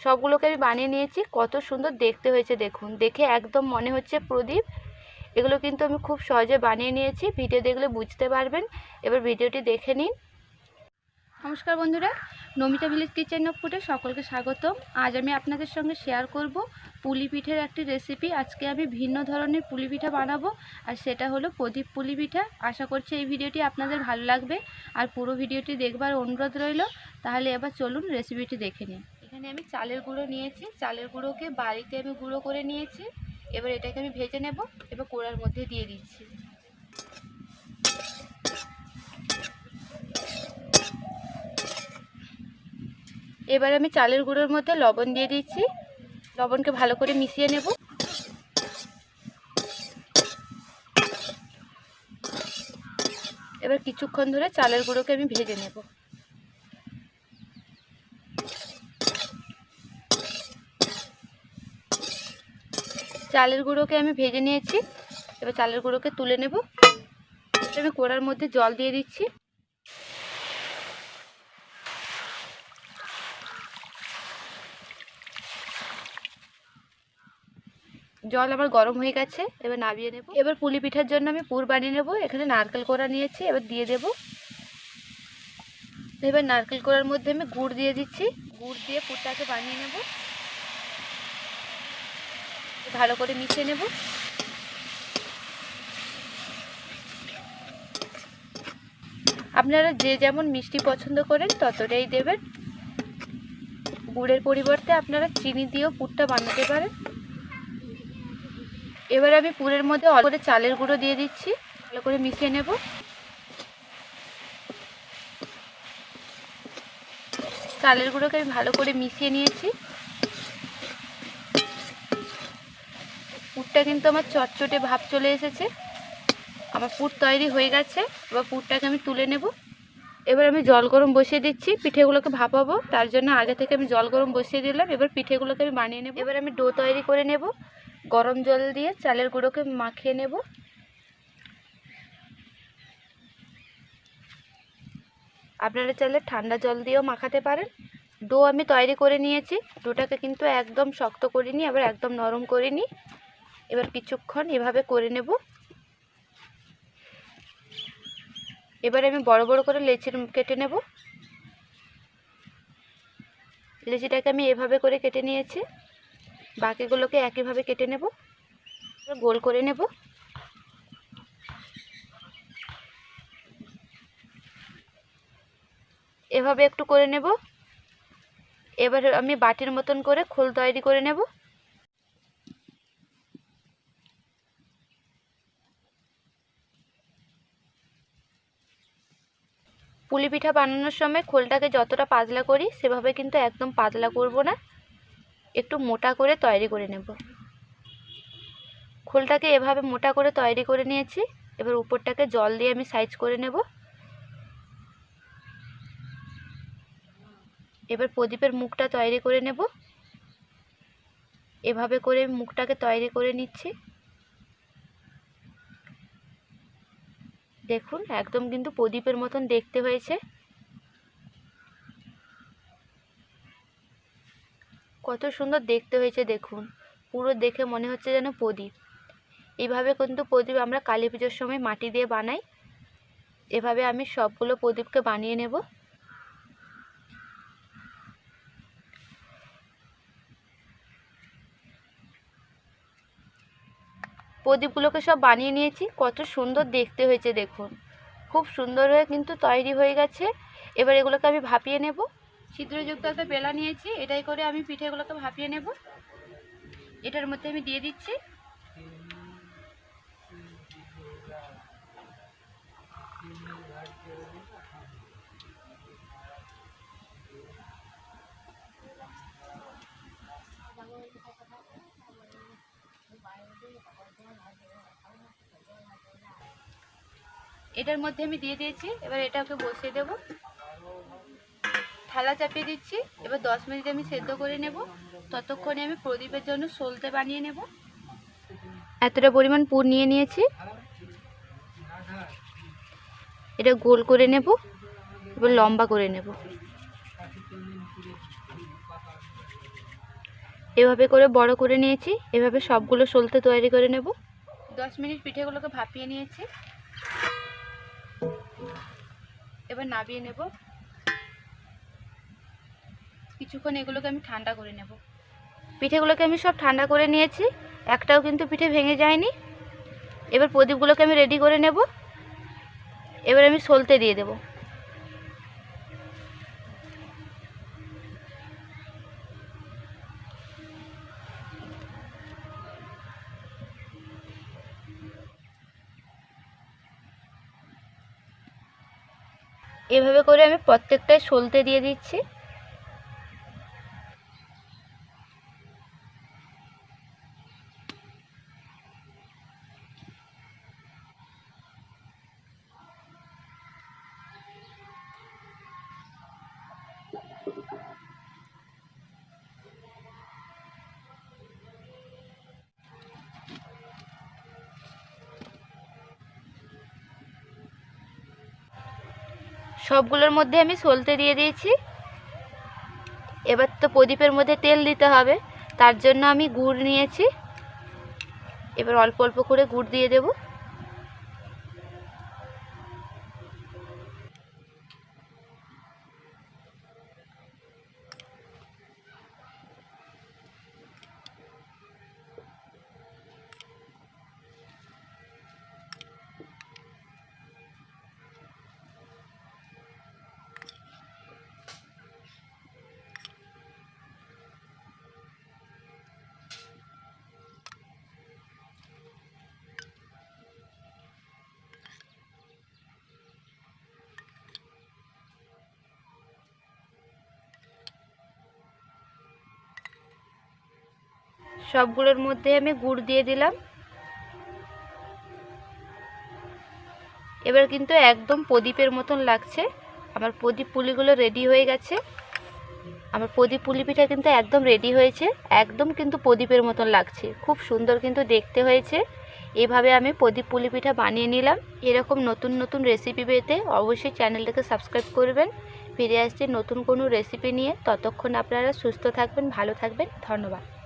সবগুলোকে আমি বানিয়ে নিয়েছি। কত সুন্দর দেখতে হয়েছে দেখুন। দেখে একদম মনে হচ্ছে প্রদীপ। এগুলো কিন্তু আমি খুব সহজে বানিয়ে নিয়েছি। ভিডিও দেখলে বুঝতে পারবেন। এবার ভিডিওটি দেখে নিন। নমস্কার বন্ধুরা। নমিতা ভিলেজ কিচেন অফ ফুডে সকলকে স্বাগতম। আজ আমি আপনাদের সঙ্গে শেয়ার করব পুলি পিঠের একটি রেসিপি। আজকে আমি ভিন্ন ধরনের পুলি পিঠা বানাবো আর সেটা হলো প্রদীপ পুলি পিঠা। আশা করছি এই ভিডিওটি আপনাদের ভালো লাগবে। আর পুরো ভিডিওটি দেখবার অনুরোধ রইল। তাহলে এবার চলুন রেসিপিটি দেখে নিন এখানে আমি চালের গুঁড়ো নিয়েছি। চালের গুঁড়োকে বাড়িতে আমি গুঁড়ো করে নিয়েছি। এবার এটাকে আমি ভেজে নেব এবার কোড়ার মধ্যে দিয়ে দিচ্ছি। এবার আমি চালের গুঁড়োর মধ্যে লবণ দিয়ে দিচ্ছি। লবণকে ভালো করে মিশিয়ে নেব। এবার কিছুক্ষণ ধরে চালের গুঁড়োকে আমি ভেজে নেব। চালের গুঁড়োকে আমি ভেজে নিয়েছি। এবার চালের গুঁড়োকে তুলে নেব। আমি কোড়ার মধ্যে জল দিয়ে দিচ্ছি। জল আমার গরম হয়ে গেছে, এবার নামিয়ে নেব। এবার পুলি পিঠার জন্য আমি পুর বানিয়ে নেব। এখানে নারকেল কোড়া নিয়েছি, এবার দিয়ে দেব। এবার নারকেল কোড়ার মধ্যে আমি গুড় দিয়ে দিচ্ছি। গুড় দিয়ে পুরটাকে বানিয়ে নেব। ভালো করে মিশিয়ে নেব। আপনারা যে যেমন মিষ্টি পছন্দ করেন, ততটাই দেবেন। গুড়ের পরিবর্তে আপনারা চিনি দিয়েও পুরটা বানাতে পারেন। এবার আমি পুরের মধ্যে অল্প করে চালের গুঁড়ো দিয়ে দিচ্ছি। ভালো করে মিশিয়ে নেব। চালের গুঁড়োকে আমি ভালো করে মিশিয়ে নিয়েছি। পুরটা কিন্তু আমার চটচটে ভাব চলে এসেছে। আমার পুর তৈরি হয়ে গেছে। এবার পুরটাকে আমি তুলে নেব। এবার আমি জল গরম বসিয়ে দিচ্ছি, পিঠেগুলোকে ভাপাবো। তার জন্য আগে থেকে আমি জল গরম বসিয়ে দিলাম। এবার পিঠেগুলোকে আমি বানিয়ে নেব। এবার আমি ডো তৈরি করে নেব। গরম জল দিয়ে চালের গুঁড়োকে মাখিয়ে নেব। আপনারা চাইলে ঠান্ডা জল দিয়েও মাখাতে পারেন। ডো আমি তৈরি করে নিয়েছি। ডোটাকে কিন্তু একদম শক্ত করিনি, আবার একদম নরম করিনি। এবার কিছুক্ষণ এভাবে করে নেব। এবার আমি বড় বড় করে লেচির কেটে নেব। লেচিটাকে আমি এভাবে করে কেটে নিয়েছি। বাকিগুলোকে একইভাবে কেটে নেব। গোল করে নেব। এভাবে একটু করে নেব। এবার আমি বাটির মতন করে খোল তৈরি করে নেব। পুলি পিঠা বানানোর সময় খোলটাকে যতটা পাতলা করি, সেভাবে কিন্তু একদম পাতলা করব না। একটু মোটা করে তৈরি করে নেব। খোলটাকে এভাবে মোটা করে তৈরি করে নিয়েছি। এবার উপরটাকে জল দিয়ে আমি সাইজ করে নেব। এবার প্রদীপের মুখটা তৈরি করে নেব। এভাবে করে মুখটাকে তৈরি করে নিচ্ছি। দেখুন, একদম কিন্তু প্রদীপের মতন দেখতে হয়েছে। কত সুন্দর দেখতে হয়েছে, দেখুন। পুরো দেখে মনে হচ্ছে যেন প্রদীপ। এইভাবে কিন্তু প্রদীপ আমরা কালী পুজোর সময় মাটি দিয়ে বানাই। এভাবে আমি সবগুলো প্রদীপকে বানিয়ে নেব। প্রদীপগুলোকে সব বানিয়ে নিয়েছি। কত সুন্দর দেখতে হয়েছে, দেখুন। খুব সুন্দর হয়ে কিন্তু তৈরি হয়ে গেছে। এবার এগুলোকে আমি ভাপিয়ে নেব। ছিদ্রযুক্ত একটা বেলা নিয়েছি। এটাই করে আমি পিঠেগুলোকে ভাপিয়ে নেব। এটার মধ্যে আমি দিয়ে দিচ্ছি। এটার মধ্যে আমি দিয়ে দিয়েছি, এবার এটাকে বসিয়ে দেব। থালা চাপিয়ে দিচ্ছি, এবার দশ মিনিট আমি সেদ্ধ করে নেব। ততক্ষণে আমি প্রদীপের জন্য সলতে বানিয়ে নেব। এতটা পরিমাণ পুর নিয়ে নিয়েছি। এটা গোল করে নেব, এবার লম্বা করে নেব। এভাবে করে বড় করে নিয়েছি, এভাবে সবগুলো সলতে তৈরি করে নেব। দশ মিনিট পিঠেগুলোকে ভাপিয়ে নিয়েছি। এবার নাবিয়ে নেব। কিছুক্ষণ এগুলোকে আমি ঠান্ডা করে নেব। পিঠেগুলোকে আমি সব ঠান্ডা করে নিয়েছি, একটাও কিন্তু পিঠে ভেঙে যায়নি। এবার প্রদীপগুলোকে আমি রেডি করে নেব। এবার আমি সলতে দিয়ে দেব। এভাবে করে আমি প্রত্যেকটাই সলতে দিয়ে দিচ্ছি। সবগুলোর মধ্যে আমি সলতে দিয়ে দিয়েছি। এবার তো প্রদীপের মধ্যে তেল দিতে হবে, তার জন্য আমি গুড় নিয়েছি। এবার অল্প অল্প করে গুড় দিয়ে দেব। সবগুলোর মধ্যে আমি গুড় দিয়ে দিলাম। এবার কিন্তু একদম প্রদীপের মতন লাগছে। আমার প্রদীপ পুলিগুলো রেডি হয়ে গেছে। আমার প্রদীপ পুলি পিঠা কিন্তু একদম রেডি হয়েছে। একদম কিন্তু প্রদীপের মতন লাগছে। খুব সুন্দর কিন্তু দেখতে হয়েছে। এভাবে আমি প্রদীপ পুলি পিঠা বানিয়ে নিলাম। এরকম নতুন নতুন রেসিপি পেতে অবশ্যই চ্যানেলটাকে সাবস্ক্রাইব করবেন। ফিরে আসছি নতুন কোনো রেসিপি নিয়ে। ততক্ষণ আপনারা সুস্থ থাকবেন, ভালো থাকবেন। ধন্যবাদ।